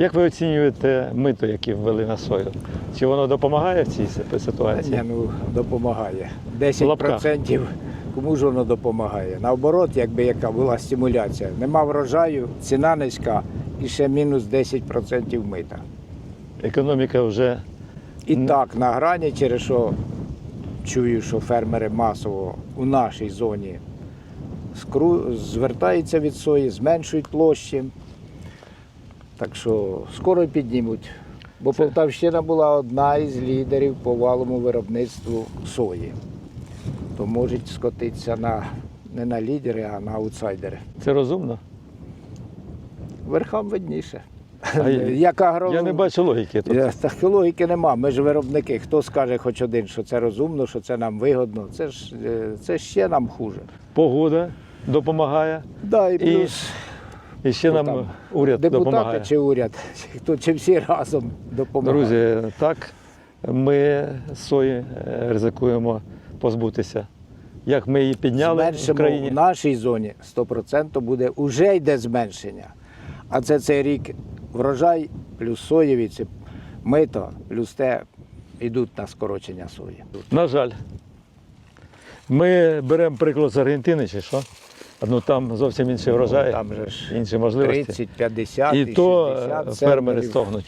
Як ви оцінюєте мито, яке ввели на сою? Чи воно допомагає в цій си- Ні, ну допомагає. 10% кому ж воно допомагає. Наоборот, якби яка була стимуляція. Нема врожаю, ціна низька і ще мінус 10% мита. Економіка вже І так на грані, через що чую, що фермери масово у нашій зоні звертаються від сої, зменшують площі. Так що скоро піднімуть. Бо Це- Полтавщина була одна із лідерів по валому виробництву сої. То можуть скотитися на, не на лідери, а на аутсайдери. це розумно. Верхам видніше. А я- Як агро... Я не бачу логіки тут. Так логіки нема. Ми ж виробники. Хто скаже хоч один, що це розумно, що це нам вигодно, це ж е, це ще нам хуже. Погода допомагає, Да, І плюс і ще нам там? уряд депутати допомагає. чи уряд, чи хто чи всі разом допомагають. Друзі, так, ми сої е, ризикуємо позбутися. Як ми її підняли в Зменшимо країні, в нашій зоні 100% буде уже йде зменшення. А це цей рік врожай плюс соєві, це мито, плюс те йдуть на скорочення сої. на жаль, ми беремо приклад з Аргентини, чи що? Ну там зовсім інший врожай, Там же ж інші можливості. 30, 50 І то 60 е, фермери стогнуть.